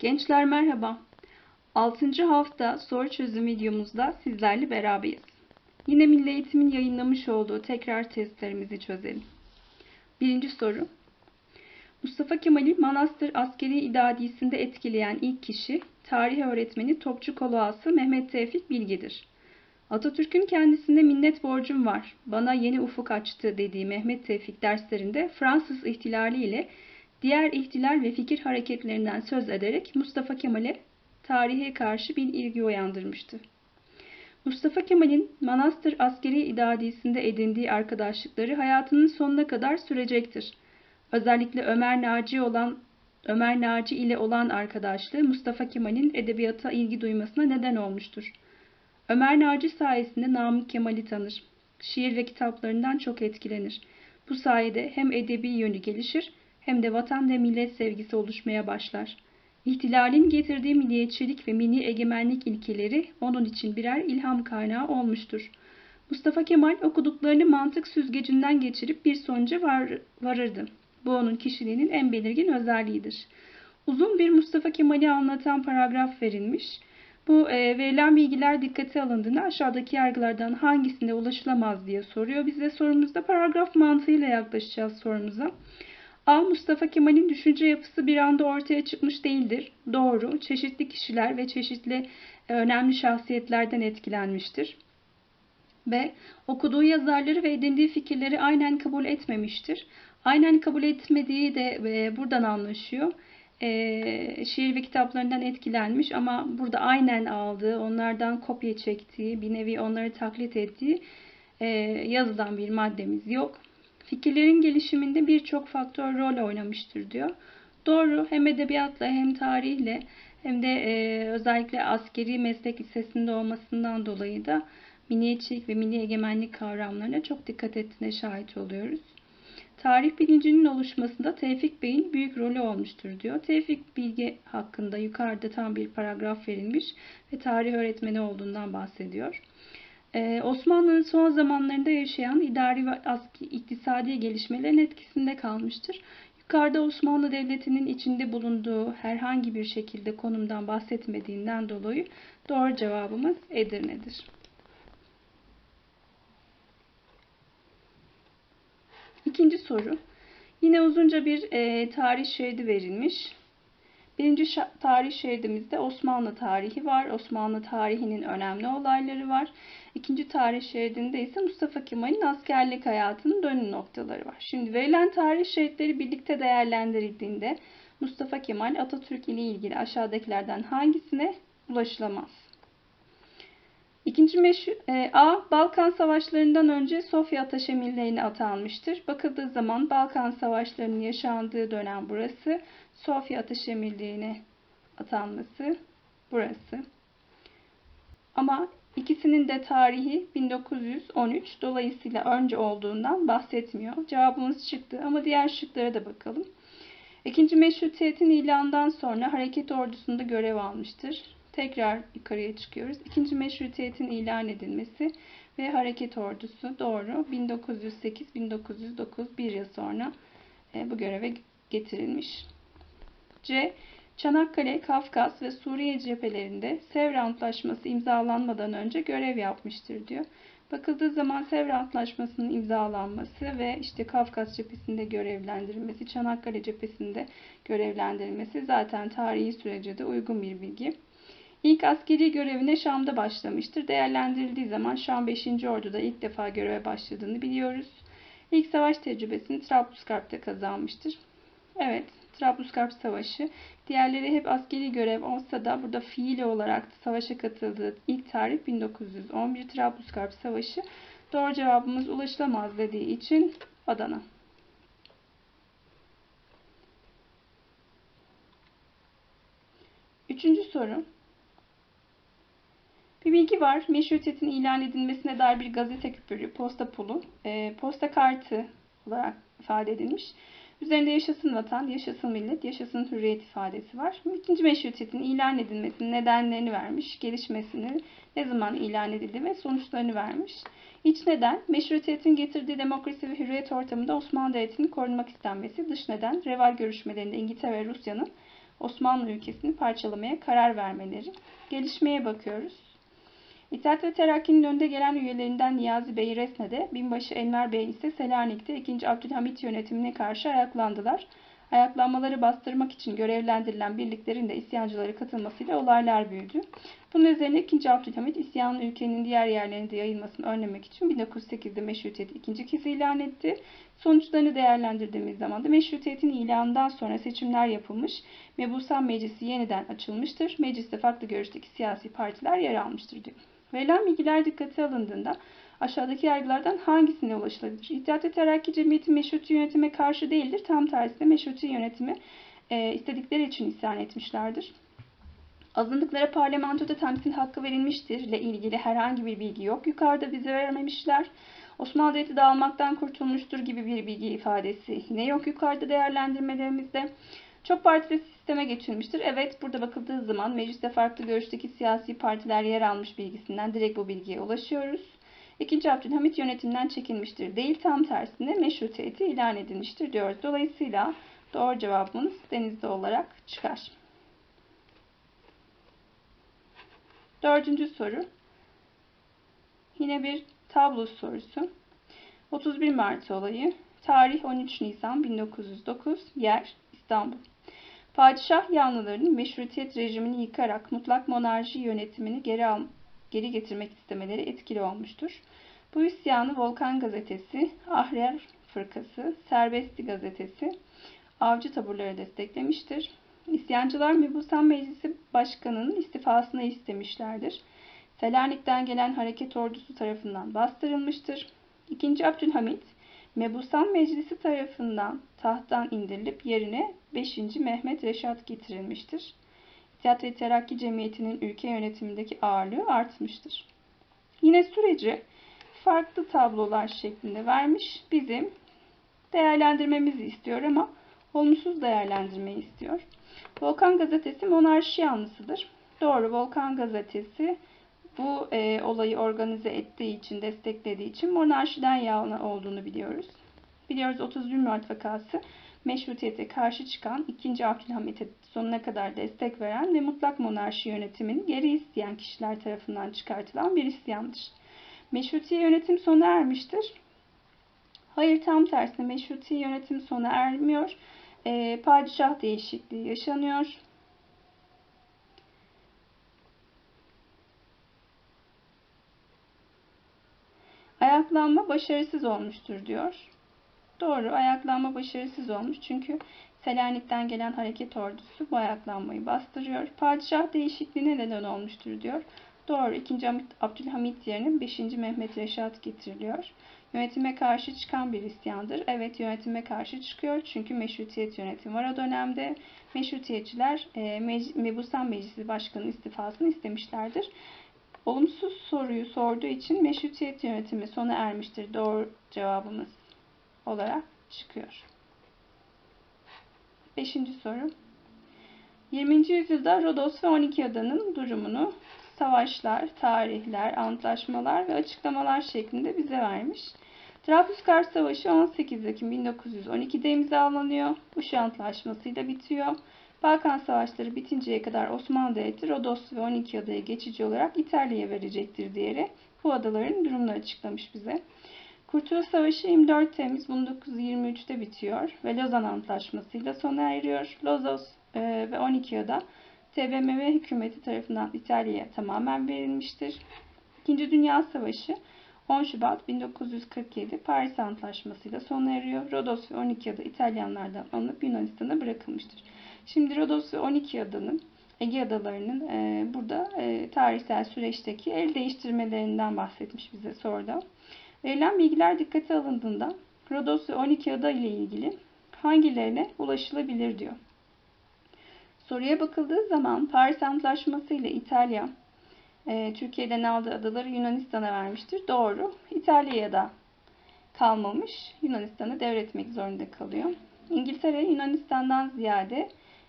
Gençler merhaba. 6. hafta soru çözüm videomuzda sizlerle beraberiz. Yine Milli Eğitim'in yayınlamış olduğu tekrar testlerimizi çözelim. Birinci soru. Mustafa Kemal'i Manastır Askeri İdadisi'nde etkileyen ilk kişi tarih öğretmeni Topçu Koloası Mehmet Tevfik Bilgi'dir. Atatürk'ün kendisine minnet borcum var, bana yeni ufuk açtı dediği Mehmet Tevfik derslerinde Fransız ihtilali ile diğer ihtilal ve fikir hareketlerinden söz ederek Mustafa Kemal'e tarihe karşı bir ilgi uyandırmıştı. Mustafa Kemal'in Manastır Askeri İdadisi'nde edindiği arkadaşlıkları hayatının sonuna kadar sürecektir. Özellikle Ömer Naci olan Ömer Naci ile olan arkadaşlığı Mustafa Kemal'in edebiyata ilgi duymasına neden olmuştur. Ömer Naci sayesinde Namık Kemal'i tanır. Şiir ve kitaplarından çok etkilenir. Bu sayede hem edebi yönü gelişir hem de vatan ve millet sevgisi oluşmaya başlar. İhtilalin getirdiği milliyetçilik ve milli egemenlik ilkeleri onun için birer ilham kaynağı olmuştur. Mustafa Kemal okuduklarını mantık süzgecinden geçirip bir sonuca var, varırdı. Bu onun kişiliğinin en belirgin özelliğidir. Uzun bir Mustafa Kemal'i anlatan paragraf verilmiş. Bu e, verilen bilgiler dikkate alındığında aşağıdaki yargılardan hangisine ulaşılamaz diye soruyor. Biz de sorumuzda paragraf mantığıyla yaklaşacağız sorumuza. A. Mustafa Kemal'in düşünce yapısı bir anda ortaya çıkmış değildir. Doğru. Çeşitli kişiler ve çeşitli e, önemli şahsiyetlerden etkilenmiştir. B. Okuduğu yazarları ve edindiği fikirleri aynen kabul etmemiştir. Aynen kabul etmediği de e, buradan anlaşıyor. E, şiir ve kitaplarından etkilenmiş ama burada aynen aldığı, onlardan kopya çektiği, bir nevi onları taklit ettiği e, yazılan bir maddemiz yok. Fikirlerin gelişiminde birçok faktör rol oynamıştır diyor. Doğru hem edebiyatla hem tarihle hem de e, özellikle askeri meslek lisesinde olmasından dolayı da milliyetçilik ve milli egemenlik kavramlarına çok dikkat ettiğine şahit oluyoruz. Tarih bilincinin oluşmasında Tevfik Bey'in büyük rolü olmuştur diyor. Tevfik Bilgi hakkında yukarıda tam bir paragraf verilmiş ve tarih öğretmeni olduğundan bahsediyor. Ee, Osmanlı'nın son zamanlarında yaşayan idari ve iktisadi gelişmelerin etkisinde kalmıştır. Yukarıda Osmanlı Devleti'nin içinde bulunduğu herhangi bir şekilde konumdan bahsetmediğinden dolayı doğru cevabımız Edirne'dir. İkinci soru. Yine uzunca bir e, tarih şeridi verilmiş. Birinci tarih şeridimizde Osmanlı tarihi var. Osmanlı tarihinin önemli olayları var. İkinci tarih şeridinde ise Mustafa Kemal'in askerlik hayatının dönüm noktaları var. Şimdi verilen tarih şeritleri birlikte değerlendirildiğinde Mustafa Kemal Atatürk ile ilgili aşağıdakilerden hangisine ulaşılamaz? İkinci meşhur, e, A. Balkan Savaşlarından önce Sofya Ataşemirliğine atanmıştır. Bakıldığı zaman Balkan Savaşlarının yaşandığı dönem burası. Sofya Ataşemirliğine atanması burası. Ama ikisinin de tarihi 1913 dolayısıyla önce olduğundan bahsetmiyor. Cevabımız çıktı ama diğer şıklara da bakalım. İkinci meşrutiyetin ilanından sonra hareket ordusunda görev almıştır. Tekrar yukarıya çıkıyoruz. İkinci meşrutiyetin ilan edilmesi ve hareket ordusu doğru 1908-1909 bir yıl sonra e, bu göreve getirilmiş. C. Çanakkale, Kafkas ve Suriye cephelerinde Sevr Antlaşması imzalanmadan önce görev yapmıştır diyor. Bakıldığı zaman Sevr Antlaşması'nın imzalanması ve işte Kafkas cephesinde görevlendirilmesi, Çanakkale cephesinde görevlendirilmesi zaten tarihi sürece de uygun bir bilgi. İlk askeri görevine Şam'da başlamıştır. Değerlendirildiği zaman Şam 5. Ordu'da ilk defa göreve başladığını biliyoruz. İlk savaş tecrübesini Trablusgarp'ta kazanmıştır. Evet, Trablusgarp Savaşı. Diğerleri hep askeri görev olsa da burada fiili olarak savaşa katıldığı ilk tarih 1911 Trablusgarp Savaşı. Doğru cevabımız ulaşılamaz dediği için Adana. Üçüncü soru. Bir bilgi var. Meşrutiyetin ilan edilmesine dair bir gazete küpürü, posta pulu, e, posta kartı olarak ifade edilmiş. Üzerinde yaşasın vatan, yaşasın millet, yaşasın hürriyet ifadesi var. İkinci meşrutiyetin ilan edilmesinin nedenlerini vermiş, gelişmesini, ne zaman ilan edildi ve sonuçlarını vermiş. İç neden, meşrutiyetin getirdiği demokrasi ve hürriyet ortamında Osmanlı Devleti'nin korunmak istenmesi. Dış neden, reval görüşmelerinde İngiltere ve Rusya'nın Osmanlı ülkesini parçalamaya karar vermeleri. Gelişmeye bakıyoruz. İttihat ve Terakki'nin önde gelen üyelerinden Niyazi Bey Resne'de, binbaşı Enver Bey ise Selanik'te 2. Abdülhamit yönetimine karşı ayaklandılar. Ayaklanmaları bastırmak için görevlendirilen birliklerin de isyancılara katılmasıyla olaylar büyüdü. Bunun üzerine 2. Abdülhamit isyanın ülkenin diğer yerlerinde yayılmasını önlemek için 1908'de meşrutiyeti ikinci kez ilan etti. Sonuçlarını değerlendirdiğimiz zaman da meşrutiyetin ilanından sonra seçimler yapılmış. Mebusan Meclisi yeniden açılmıştır. Mecliste farklı görüşteki siyasi partiler yer almıştır diyor. Verilen bilgiler dikkate alındığında aşağıdaki yargılardan hangisine ulaşılabilir? İttihat ve Terakki Cemiyeti meşruti yönetime karşı değildir. Tam tersine meşruti yönetimi e, istedikleri için isyan etmişlerdir. Azınlıklara parlamentoda temsil hakkı verilmiştir ile ilgili herhangi bir bilgi yok. Yukarıda bize vermemişler. Osmanlı Devleti dağılmaktan kurtulmuştur gibi bir bilgi ifadesi yine yok yukarıda değerlendirmelerimizde. Çok partili sisteme geçilmiştir. Evet burada bakıldığı zaman mecliste farklı görüşteki siyasi partiler yer almış bilgisinden direkt bu bilgiye ulaşıyoruz. İkinci Abdülhamit yönetimden çekilmiştir. Değil tam tersine meşrutiyeti ilan edilmiştir diyoruz. Dolayısıyla doğru cevabımız denizde olarak çıkar. Dördüncü soru. Yine bir tablo sorusu. 31 Mart olayı. Tarih 13 Nisan 1909. Yer İstanbul. Padişah yanlılarının meşrutiyet rejimini yıkarak mutlak monarşi yönetimini geri, al, geri getirmek istemeleri etkili olmuştur. Bu isyanı Volkan Gazetesi, Ahrer Fırkası, Serbesti Gazetesi, Avcı taburları desteklemiştir. İsyancılar Mebusan Meclisi Başkanı'nın istifasını istemişlerdir. Selanik'ten gelen hareket ordusu tarafından bastırılmıştır. İkinci Abdülhamit, Mebusan Meclisi tarafından tahttan indirilip yerine 5. Mehmet Reşat getirilmiştir. İttihat ve Terakki Cemiyeti'nin ülke yönetimindeki ağırlığı artmıştır. Yine süreci farklı tablolar şeklinde vermiş. Bizim değerlendirmemizi istiyor ama olumsuz değerlendirmeyi istiyor. Volkan Gazetesi monarşi yanlısıdır. Doğru Volkan Gazetesi bu e, olayı organize ettiği için, desteklediği için monarşiden yana olduğunu biliyoruz. Biliyoruz 31 Mart vakası meşrutiyete karşı çıkan 2. Abdülhamit'e sonuna kadar destek veren ve mutlak monarşi yönetimini geri isteyen kişiler tarafından çıkartılan bir isyandır. Meşrutiye yönetim sona ermiştir. Hayır tam tersine meşrutiye yönetim sona ermiyor. E, padişah değişikliği yaşanıyor. Ayaklanma başarısız olmuştur diyor. Doğru, ayaklanma başarısız olmuş çünkü Selanik'ten gelen hareket ordusu bu ayaklanmayı bastırıyor. Padişah değişikliğine neden olmuştur diyor. Doğru, 2. Abdülhamit yerine 5. Mehmet Reşat getiriliyor. Yönetime karşı çıkan bir isyandır. Evet yönetime karşı çıkıyor çünkü meşrutiyet yönetimi var o dönemde. Meşrutiyetçiler e, Mebusan Meclisi Başkanı istifasını istemişlerdir. Olumsuz soruyu sorduğu için meşrutiyet yönetimi sona ermiştir. Doğru cevabımız olarak çıkıyor. Beşinci soru. 20. yüzyılda Rodos ve 12 adanın durumunu savaşlar, tarihler, antlaşmalar ve açıklamalar şeklinde bize vermiş. Trablusgarp Savaşı 18 Ekim 1912'de imzalanıyor. Uşu Antlaşması'yla bitiyor. Balkan Savaşları bitinceye kadar Osmanlı Devleti Rodos ve 12 adayı geçici olarak İtalya'ya verecektir diyerek bu adaların durumunu açıklamış bize. Kurtuluş Savaşı 24 Temmuz 1923'te bitiyor ve Lozan Antlaşması'yla sona eriyor. Lozos e, ve 12 ada TBMM hükümeti tarafından İtalya'ya tamamen verilmiştir. İkinci Dünya Savaşı 10 Şubat 1947 Paris Antlaşması'yla sona eriyor. Rodos ve 12 ada İtalyanlardan alınıp Yunanistan'a bırakılmıştır. Şimdi Rodos ve 12 adanın Ege adalarının e, burada e, tarihsel süreçteki el değiştirmelerinden bahsetmiş bize soruda. Verilen bilgiler dikkate alındığında Rodos ve 12 ada ile ilgili hangilerine ulaşılabilir diyor. Soruya bakıldığı zaman Paris Antlaşması ile İtalya e, Türkiye'den aldığı adaları Yunanistan'a vermiştir. Doğru. İtalya'ya da kalmamış. Yunanistan'ı devretmek zorunda kalıyor. İngiltere Yunanistan'dan ziyade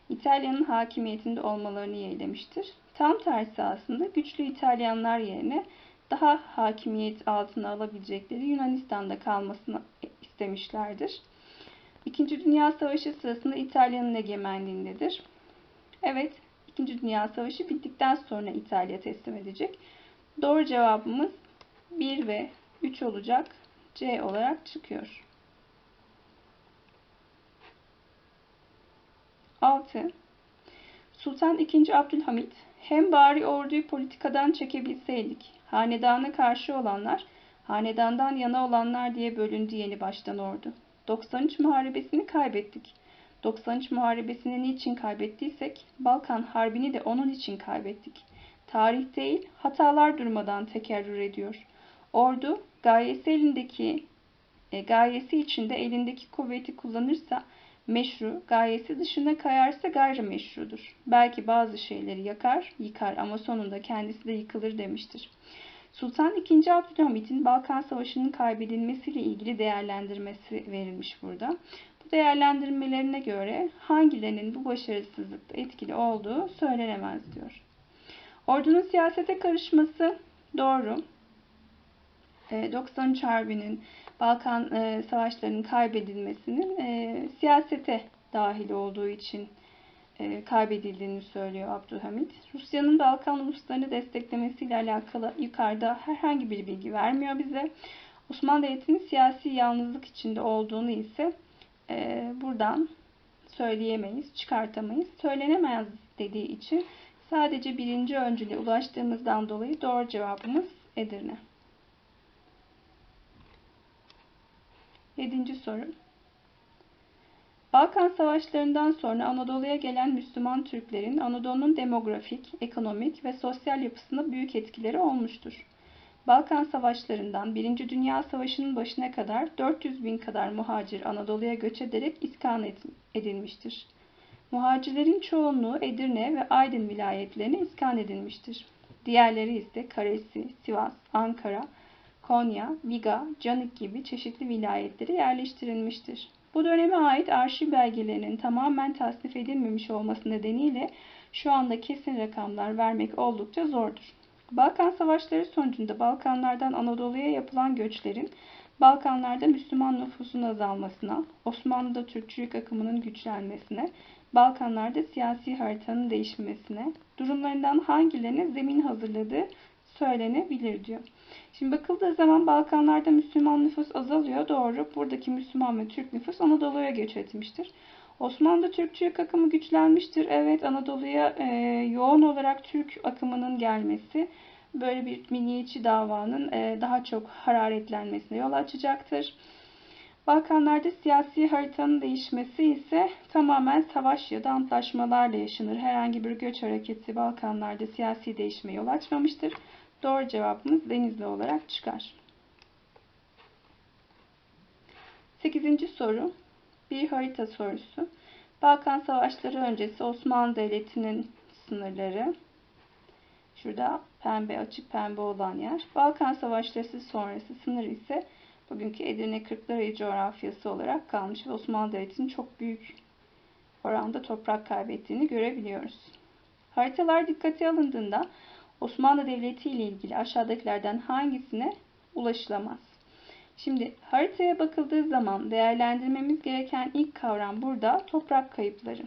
İtalya'nın hakimiyetinde olmalarını yeğlemiştir. Tam tersi aslında güçlü İtalyanlar yerine daha hakimiyet altına alabilecekleri Yunanistan'da kalmasını istemişlerdir. İkinci Dünya Savaşı sırasında İtalya'nın egemenliğindedir. Evet, İkinci Dünya Savaşı bittikten sonra İtalya teslim edecek. Doğru cevabımız 1 ve 3 olacak. C olarak çıkıyor. 6. Sultan II. Abdülhamit hem bari orduyu politikadan çekebilseydik, hanedana karşı olanlar, hanedandan yana olanlar diye bölündü yeni baştan ordu. 93 muharebesini kaybettik. 93 muharebesini niçin kaybettiysek, Balkan Harbi'ni de onun için kaybettik. Tarih değil, hatalar durmadan tekerrür ediyor. Ordu, gayesi elindeki, e, gayesi içinde elindeki kuvveti kullanırsa, meşru, gayesi dışına kayarsa gayrimeşrudur. Belki bazı şeyleri yakar, yıkar ama sonunda kendisi de yıkılır demiştir. Sultan II. Abdülhamit'in Balkan Savaşı'nın kaybedilmesiyle ilgili değerlendirmesi verilmiş burada. Bu değerlendirmelerine göre hangilerinin bu başarısızlıkta etkili olduğu söylenemez diyor. Ordunun siyasete karışması doğru. 93 Harbi'nin Balkan e, savaşlarının kaybedilmesinin e, siyasete dahil olduğu için e, kaybedildiğini söylüyor Abdülhamit. Rusya'nın Balkan uluslarını desteklemesiyle alakalı yukarıda herhangi bir bilgi vermiyor bize. Osmanlı Devleti'nin siyasi yalnızlık içinde olduğunu ise e, buradan söyleyemeyiz, çıkartamayız. Söylenemez dediği için sadece birinci öncüle ulaştığımızdan dolayı doğru cevabımız Edirne. Yedinci soru. Balkan Savaşlarından sonra Anadolu'ya gelen Müslüman Türklerin Anadolu'nun demografik, ekonomik ve sosyal yapısına büyük etkileri olmuştur. Balkan Savaşlarından 1. Dünya Savaşı'nın başına kadar 400 bin kadar muhacir Anadolu'ya göç ederek iskan edilmiştir. Muhacirlerin çoğunluğu Edirne ve Aydın vilayetlerine iskan edilmiştir. Diğerleri ise Karesi, Sivas, Ankara, Konya, Viga, Canik gibi çeşitli vilayetlere yerleştirilmiştir. Bu döneme ait arşiv belgelerinin tamamen tasnif edilmemiş olması nedeniyle şu anda kesin rakamlar vermek oldukça zordur. Balkan Savaşları sonucunda Balkanlardan Anadolu'ya yapılan göçlerin Balkanlarda Müslüman nüfusun azalmasına, Osmanlı'da Türkçülük akımının güçlenmesine, Balkanlarda siyasi haritanın değişmesine, durumlarından hangilerine zemin hazırladığı söylenebilir diyor. Şimdi bakıldığı zaman Balkanlarda Müslüman nüfus azalıyor. Doğru. Buradaki Müslüman ve Türk nüfus Anadolu'ya göç etmiştir. Osmanlı'da Türkçülük akımı güçlenmiştir. Evet Anadolu'ya e, yoğun olarak Türk akımının gelmesi böyle bir milliyetçi davanın e, daha çok hararetlenmesine yol açacaktır. Balkanlarda siyasi haritanın değişmesi ise tamamen savaş ya da antlaşmalarla yaşanır. Herhangi bir göç hareketi Balkanlarda siyasi değişime yol açmamıştır. Doğru cevabımız Denizli olarak çıkar. 8. soru bir harita sorusu. Balkan Savaşları öncesi Osmanlı Devleti'nin sınırları. Şurada pembe açık pembe olan yer. Balkan Savaşları sonrası sınır ise bugünkü Edirne Kırklareli coğrafyası olarak kalmış ve Osmanlı Devleti'nin çok büyük oranda toprak kaybettiğini görebiliyoruz. Haritalar dikkate alındığında Osmanlı Devleti ile ilgili aşağıdakilerden hangisine ulaşılamaz? Şimdi haritaya bakıldığı zaman değerlendirmemiz gereken ilk kavram burada toprak kayıpları.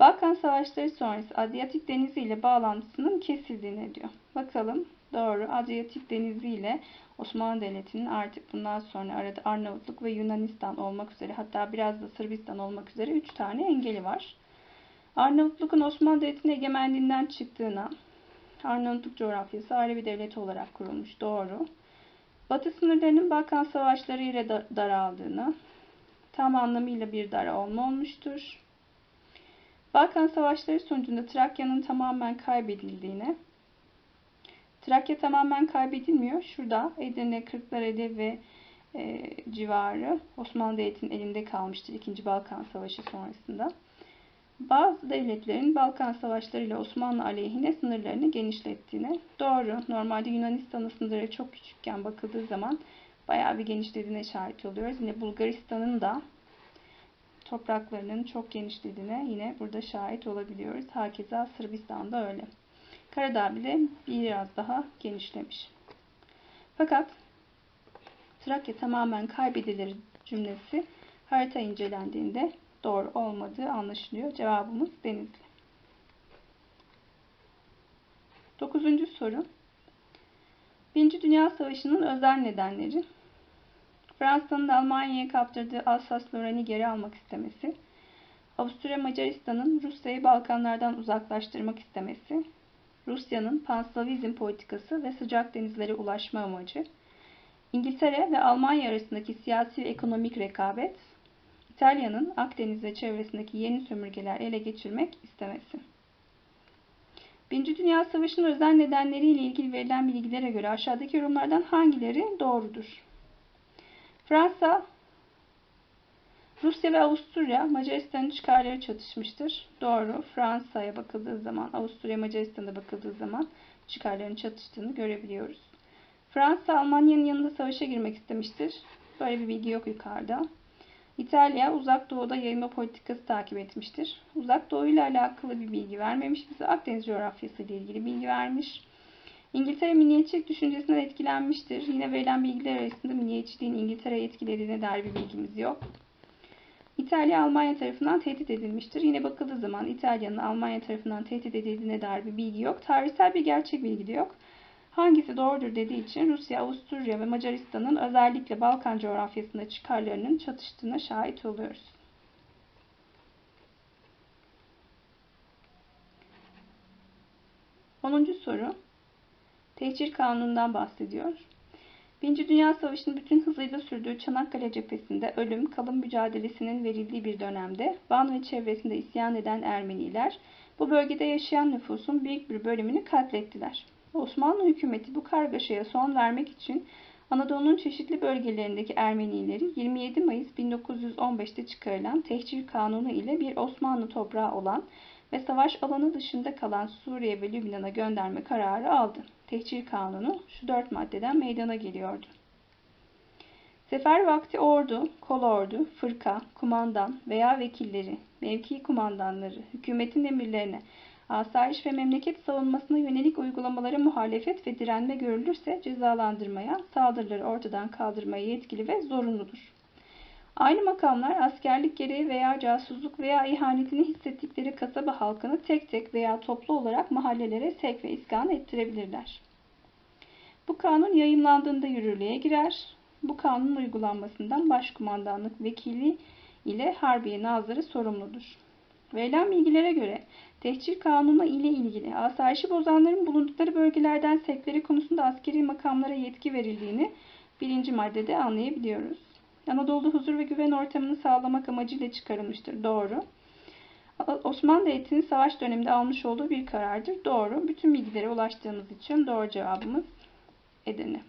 Balkan Savaşları sonrası Adriyatik Denizi ile bağlantısının kesildiğini diyor. Bakalım doğru Adriyatik Denizi ile Osmanlı Devleti'nin artık bundan sonra arada Arnavutluk ve Yunanistan olmak üzere hatta biraz da Sırbistan olmak üzere 3 tane engeli var. Arnavutluk'un Osmanlı Devleti'nin egemenliğinden çıktığına, Arnavutluk coğrafyası ayrı bir devlet olarak kurulmuş. Doğru. Batı sınırlarının Balkan Savaşları ile daraldığını, tam anlamıyla bir dara olma olmuştur. Balkan Savaşları sonucunda Trakya'nın tamamen kaybedildiğine, Trakya tamamen kaybedilmiyor. Şurada Edirne, Kırklareli ve e, civarı Osmanlı Devleti'nin elinde kalmıştır 2. Balkan Savaşı sonrasında. Bazı devletlerin Balkan Savaşları ile Osmanlı aleyhine sınırlarını genişlettiğine doğru. Normalde Yunanistan'ın sınırları çok küçükken bakıldığı zaman bayağı bir genişlediğine şahit oluyoruz. Yine Bulgaristan'ın da topraklarının çok genişlediğine yine burada şahit olabiliyoruz. Hakeza Sırbistan'da öyle. Karadağ bile biraz daha genişlemiş. Fakat Trakya tamamen kaybedilir cümlesi harita incelendiğinde doğru olmadığı anlaşılıyor. Cevabımız Denizli. Dokuzuncu soru. Birinci Dünya Savaşı'nın özel nedenleri. Fransa'nın Almanya'ya kaptırdığı Alsas-Lorraine'i geri almak istemesi. Avusturya Macaristan'ın Rusya'yı Balkanlardan uzaklaştırmak istemesi. Rusya'nın panslavizm politikası ve sıcak denizlere ulaşma amacı. İngiltere ve Almanya arasındaki siyasi ve ekonomik rekabet. İtalya'nın Akdeniz çevresindeki yeni sömürgeler ele geçirmek istemesi. Birinci Dünya Savaşı'nın özel nedenleriyle ilgili verilen bilgilere göre aşağıdaki yorumlardan hangileri doğrudur? Fransa, Rusya ve Avusturya Macaristan'ın çıkarları çatışmıştır. Doğru. Fransa'ya bakıldığı zaman, Avusturya Macaristan'a bakıldığı zaman çıkarların çatıştığını görebiliyoruz. Fransa Almanya'nın yanında savaşa girmek istemiştir. Böyle bir bilgi yok yukarıda. İtalya uzak doğuda yayılma politikası takip etmiştir. Uzak doğu ile alakalı bir bilgi vermemiş. Bize Akdeniz coğrafyası ile ilgili bilgi vermiş. İngiltere milliyetçilik düşüncesinden etkilenmiştir. Yine verilen bilgiler arasında milliyetçiliğin İngiltere'yi etkilediğine dair bir bilgimiz yok. İtalya Almanya tarafından tehdit edilmiştir. Yine bakıldığı zaman İtalya'nın Almanya tarafından tehdit edildiğine dair bir bilgi yok. Tarihsel bir gerçek bilgi de yok. Hangisi doğrudur dediği için Rusya, Avusturya ve Macaristan'ın özellikle Balkan coğrafyasında çıkarlarının çatıştığına şahit oluyoruz. Onuncu soru. Tehcir Kanunu'ndan bahsediyor. Birinci Dünya Savaşı'nın bütün hızıyla sürdüğü Çanakkale cephesinde ölüm, kalım mücadelesinin verildiği bir dönemde Van ve çevresinde isyan eden Ermeniler bu bölgede yaşayan nüfusun büyük bir bölümünü katlettiler. Osmanlı hükümeti bu kargaşaya son vermek için Anadolu'nun çeşitli bölgelerindeki Ermenileri 27 Mayıs 1915'te çıkarılan Tehcir Kanunu ile bir Osmanlı toprağı olan ve savaş alanı dışında kalan Suriye ve Lübnan'a gönderme kararı aldı. Tehcir Kanunu şu dört maddeden meydana geliyordu. Sefer vakti ordu, kolordu, fırka, kumandan veya vekilleri, mevki kumandanları, hükümetin emirlerine, asayiş ve memleket savunmasına yönelik uygulamalara muhalefet ve direnme görülürse cezalandırmaya, saldırıları ortadan kaldırmaya yetkili ve zorunludur. Aynı makamlar askerlik gereği veya casusluk veya ihanetini hissettikleri kasaba halkını tek tek veya toplu olarak mahallelere sevk ve iskan ettirebilirler. Bu kanun yayımlandığında yürürlüğe girer. Bu kanunun uygulanmasından başkumandanlık vekili ile Harbiye Nazırı sorumludur. Verilen bilgilere göre tehcir kanunu ile ilgili asayişi bozanların bulundukları bölgelerden sevkleri konusunda askeri makamlara yetki verildiğini birinci maddede anlayabiliyoruz. Anadolu'da huzur ve güven ortamını sağlamak amacıyla çıkarılmıştır. Doğru. Osmanlı Devleti'nin savaş döneminde almış olduğu bir karardır. Doğru. Bütün bilgilere ulaştığımız için doğru cevabımız Edirne.